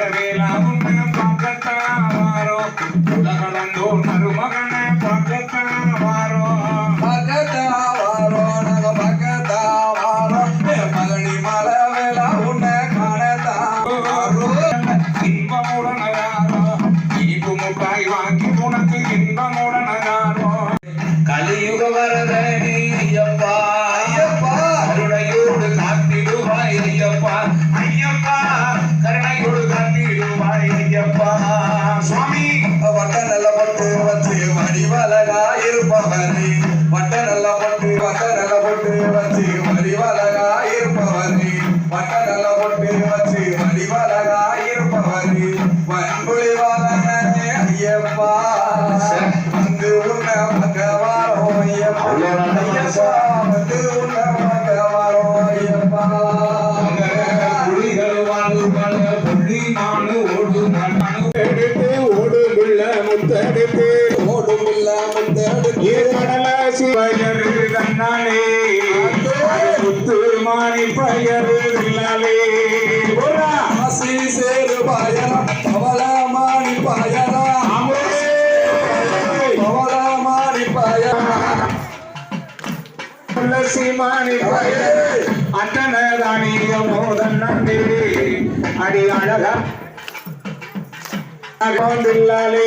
வரவேலாம் பார்க்கத்தான் அழகா இருப்பவனே வட்ட நல்ல பொட்டு வட்ட நல்ல பொட்டு வச்சு வடிவழகா இருப்பவனே வட்ட நல்ல பொட்டு வச்சு வடிவழகா இருப்பவனே வன்புலிவாரனே ஐயப்பா. வந்து உன்ன பகவாரோ ஐயப்பா ஐயப்பா வந்து உன்ன பகவாரோ ஐயப்பா புலிகள் வாழ்வு பல புள்ளி நாடு ஓடு நாடு ஓடு முள்ள கொம்பெல்லாம் ஏற்படல சிவயர் கண்ணாலே முத்து மாணி பயர் இல்லாலே சேரு பாயரா அவளா மாணி பாயரா அவளா மாணி பாயரா மாணி அடி அழகா அகோந்தில்லாலே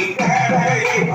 Hey, hey, hey.